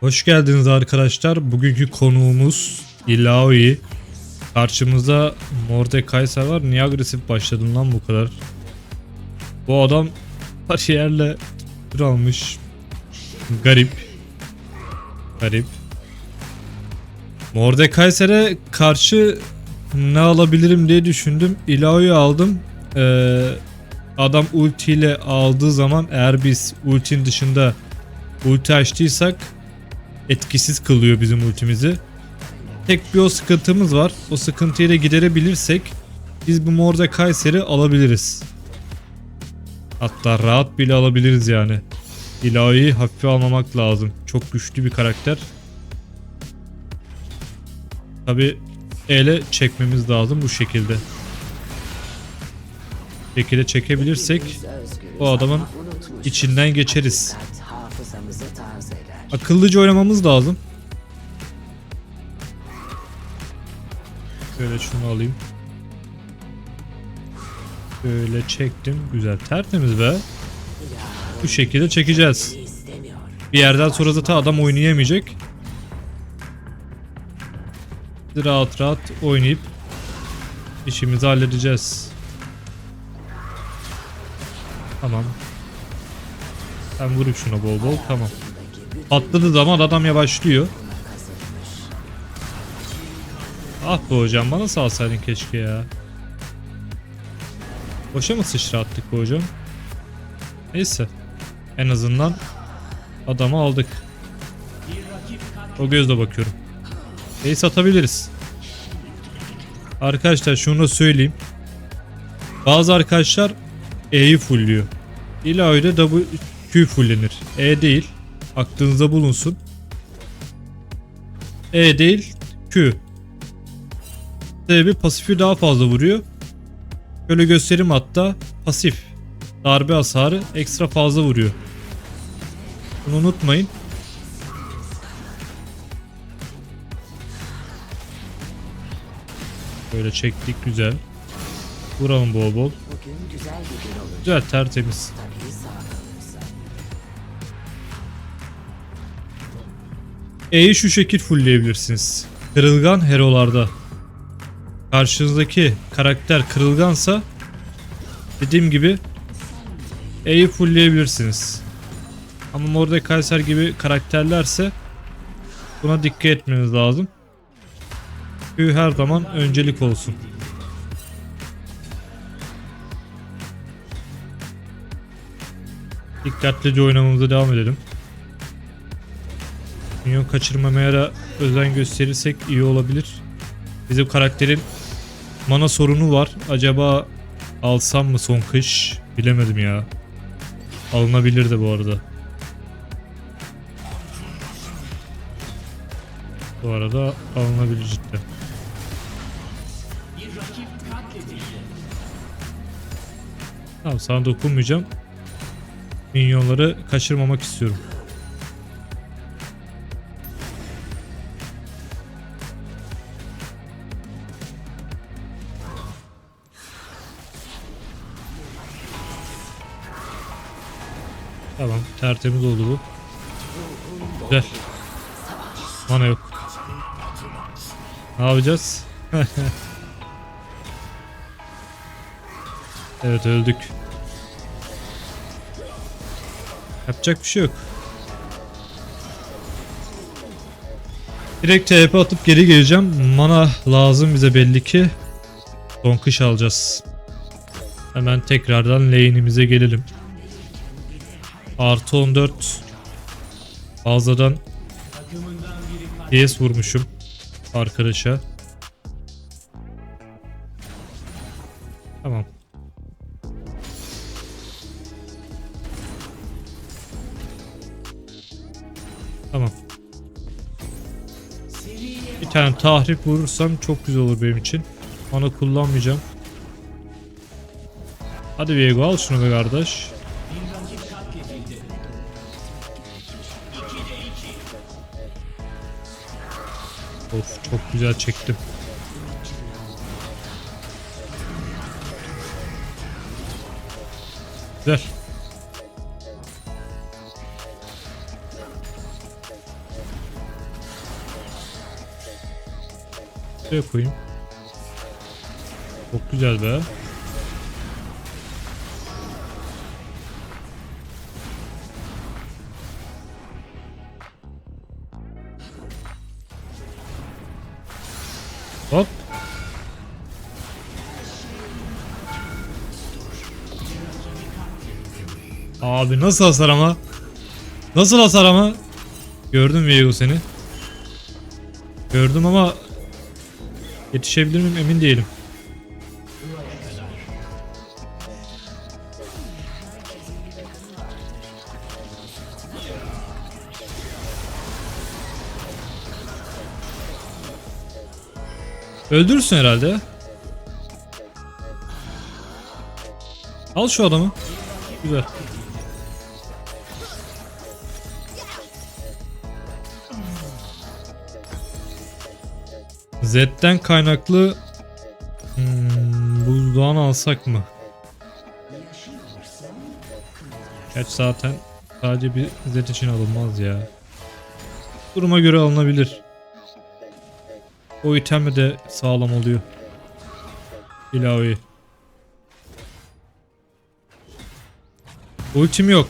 Hoş geldiniz arkadaşlar. Bugünkü konuğumuz Ilaoi. Karşımızda Mordekaiser var. Niye agresif başladın lan bu kadar? Bu adam bariyerle tur almış. Garip. Garip. Mordekaiser'e karşı ne alabilirim diye düşündüm. Ilaoi'yi aldım. Ee, adam ultiyle aldığı zaman eğer biz ultinin dışında ulti açtıysak etkisiz kılıyor bizim ultimizi. Tek bir o sıkıntımız var. O sıkıntıyı da giderebilirsek biz bu Mordekaiser'i alabiliriz. Hatta rahat bile alabiliriz yani. İlahiyi hafife almamak lazım. Çok güçlü bir karakter. Tabi ele çekmemiz lazım bu şekilde. Bu şekilde çekebilirsek o adamın içinden geçeriz. Akıllıca oynamamız lazım. Şöyle şunu alayım. Şöyle çektim. Güzel. Tertemiz be. Bu şekilde çekeceğiz. Bir yerden sonra zaten adam oynayamayacak. Rahat rahat oynayıp işimizi halledeceğiz. Tamam. Ben vurayım şuna bol bol. Tamam. Patladığı zaman adam yavaşlıyor. Ah be hocam bana salsaydın keşke ya. Boşa mı sıçrattık bu hocam? Neyse. En azından adamı aldık. O gözle bakıyorum. Ace satabiliriz. Arkadaşlar şunu da söyleyeyim. Bazı arkadaşlar E'yi fullüyor. İlahi de W Q fullenir. E değil. Aklınızda bulunsun. E değil Q. Sebebi pasifi daha fazla vuruyor. Şöyle göstereyim hatta. Pasif. Darbe hasarı ekstra fazla vuruyor. Bunu unutmayın. Böyle çektik güzel. Vuralım bol bol. Güzel tertemiz. E'yi şu şekil fullleyebilirsiniz. Kırılgan herolarda. Karşınızdaki karakter kırılgansa dediğim gibi E'yi fullleyebilirsiniz. Ama Mordekaiser gibi karakterlerse buna dikkat etmeniz lazım. Q her zaman öncelik olsun. Dikkatlice oynamamıza devam edelim. Minyon kaçırmamaya da özen gösterirsek iyi olabilir. Bizim karakterin mana sorunu var. Acaba alsam mı son kış? Bilemedim ya. Alınabilir de bu arada. Bu arada alınabilir cidden. Tamam sana dokunmayacağım. Minyonları kaçırmamak istiyorum. Tertemiz oldu bu. Güzel. Mana yok. Ne yapacağız? evet öldük. Yapacak bir şey yok. Direkt TP atıp geri geleceğim. Mana lazım bize belli ki. Son kış alacağız. Hemen tekrardan lane'imize gelelim. Artı 14 fazladan DS vurmuşum arkadaşa. Tamam. Tamam. Bir tane tahrip vurursam çok güzel olur benim için. Mana kullanmayacağım. Hadi Viego al şunu be kardeş. Of çok güzel çektim. Güzel. Şuraya koyayım. Çok güzel be. Hop. Abi nasıl hasar ama? Nasıl hasar ama? Gördüm Viego seni. Gördüm ama yetişebilir miyim emin değilim. Öldürürsün herhalde. Al şu adamı. Güzel. Z'den kaynaklı hmm, buzdağını alsak mı? Kaç zaten sadece bir Z için alınmaz ya. Duruma göre alınabilir. O item de sağlam oluyor. İlahi. Ultim yok.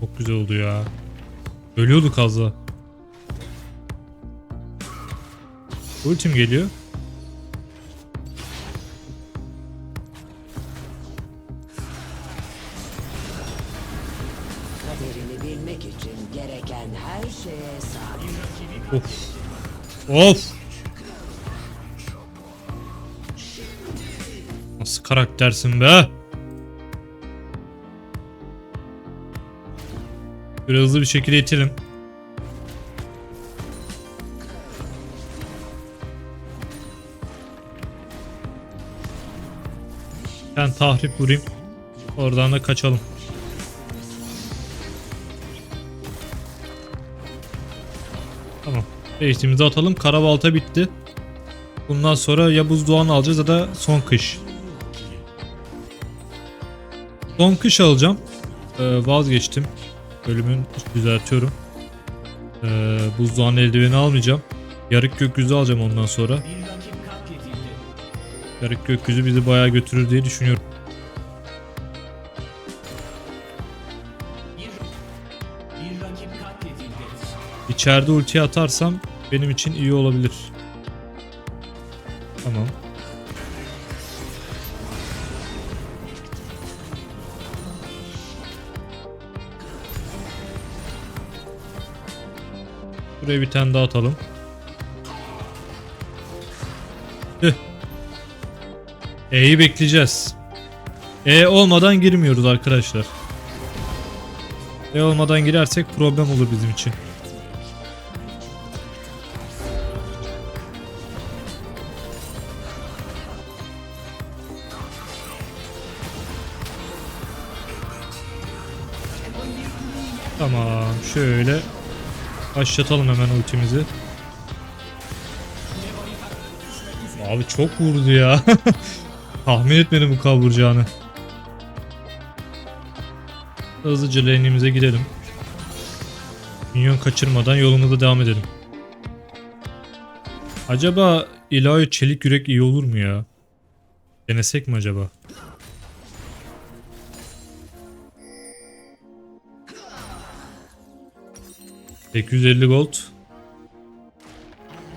Çok güzel oldu ya. Ölüyorduk az daha. Ultim geliyor. Bilmek için gereken her şeye sahip. Of. Of. Nasıl karaktersin be? Böyle hızlı bir şekilde itelim. Ben tahrip vurayım. Oradan da kaçalım. Eğitimimizi atalım. Karabalta bitti. Bundan sonra ya buzdoğan alacağız ya da son kış. Son kış alacağım. Ee, vazgeçtim. Bölümün düzeltiyorum. Ee, buzdoğan eldiveni almayacağım. Yarık gökyüzü alacağım ondan sonra. Yarık gökyüzü bizi bayağı götürür diye düşünüyorum. İçeride ulti atarsam benim için iyi olabilir. Tamam. Buraya bir tane daha atalım. E'yi bekleyeceğiz. E olmadan girmiyoruz arkadaşlar. E olmadan girersek problem olur bizim için. Şöyle başlatalım hemen ultimizi. Abi çok vurdu ya. Tahmin etmedim bu kadar vuracağını. Hızlıca lane'imize gidelim. Minyon kaçırmadan yolumuza devam edelim. Acaba ilahi çelik yürek iyi olur mu ya? Denesek mi acaba? ...850 gold...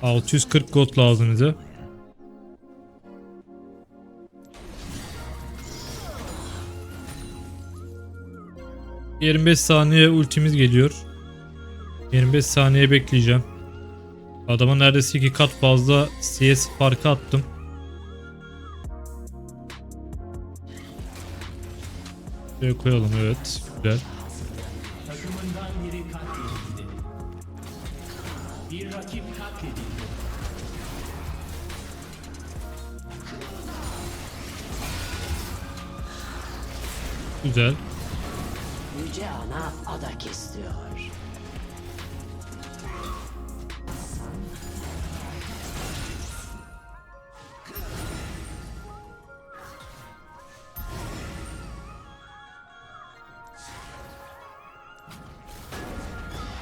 ...640 gold lazım bize. ...25 saniye ultimiz geliyor. 25 saniye bekleyeceğim. Adama neredeyse iki kat fazla CS farkı attım. Şuraya koyalım evet. Güzel. Bir rakip katledildi. Güzel. Yüce ana adak istiyor.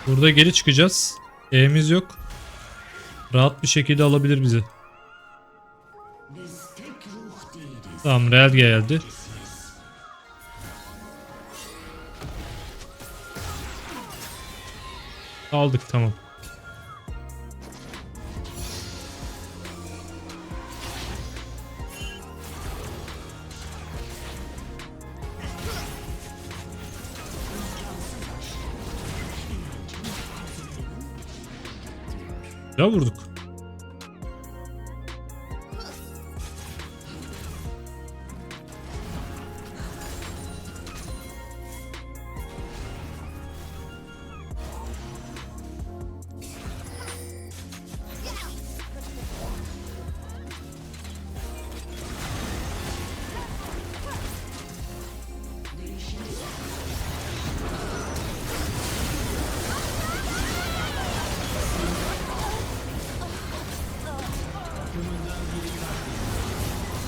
Burada geri çıkacağız. E'miz yok. Rahat bir şekilde alabilir bizi. Tamam Real geldi. Aldık tamam. Ya vurduk.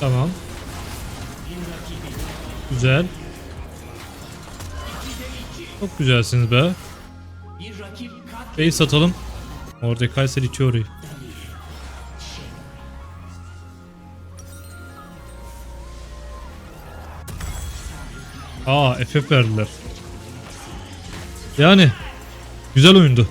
Tamam. Güzel. Çok güzelsiniz be. Bey satalım. Kayseri itiyor orayı. Aa FF verdiler. Yani güzel oyundu.